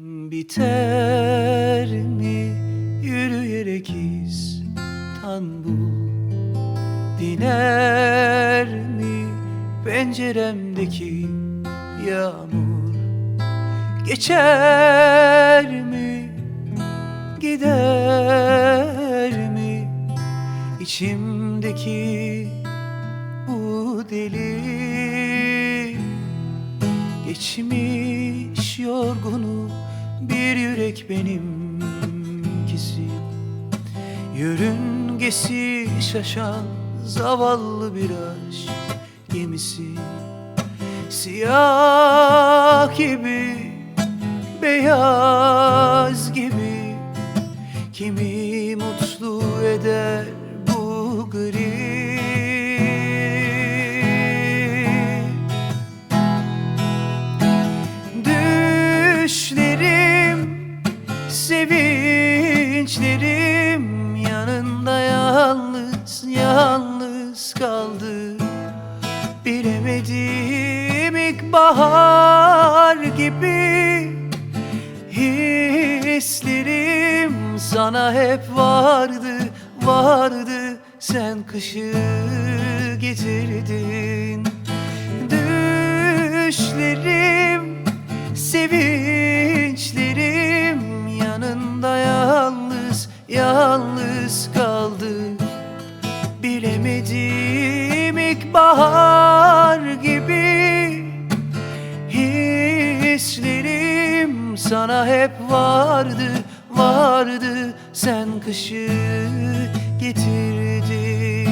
Biter mi yürüyerek İstanbul? Diner mi penceremdeki yağmur? Geçer mi gider mi? İçimdeki bu deli Geçmiş yorgunu bir yürek benimkisi. Yörüngesi şaşan zavallı bir aşk gemisi. Siyah gibi, beyaz sevinçlerim Yanında yalnız, yalnız kaldı. Bilemedim ilkbahar gibi Hislerim sana hep vardı, vardı. Sen kışı getirdin. Düşlerim, sevinçlerim İlkbahar gibi Hislerim sana hep vardı, vardı. Sen kışı getirdin.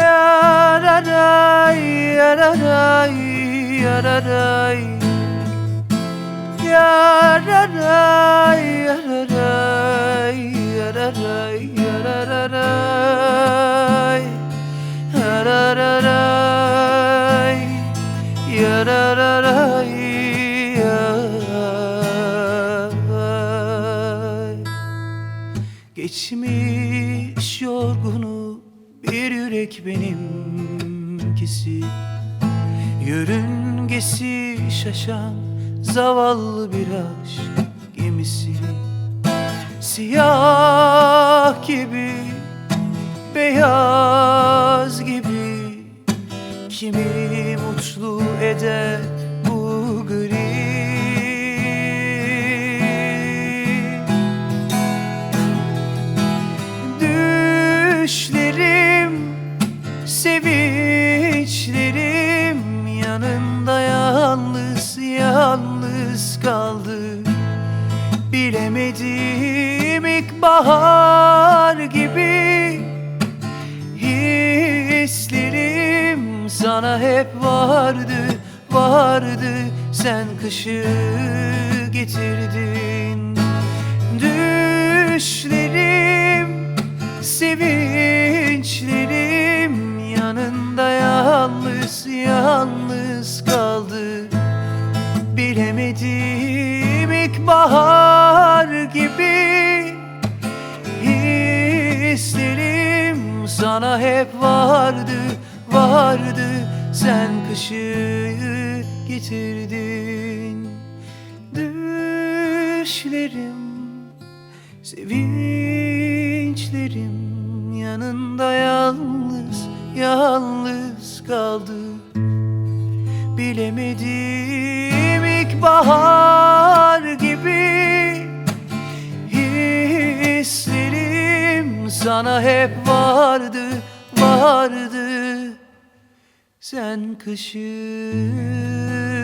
Yararay, yararay, yararay. Yararay, yararay, yararay, yarararay Geçmiş yorgunu bir yürek benimkisi. Yörüngesi şaşan zavallı bir aşk gemisi. Siyah gibi, beyaz gibi Kimi mutlu eder Düşlerim, sevinçlerim Yanında yalnız, yalnız kaldı. Bilemedim ilkbahar gibi Hislerim sana hep vardı, vardı. Sen kışı getirdin. Düşlerim, sevinçlerim yalnız, yalnız kaldı. Bilemedim ilkbahar gibi. Hislerim sana hep vardı, vardı. Sen kışı getirdin. Düşlerim, sevinçlerim Yanında yalnız, yalnız kaldı. Bilemedim ilkbahar gibi Hislerim sana hep vardı, vardı. Sen kışı getirdin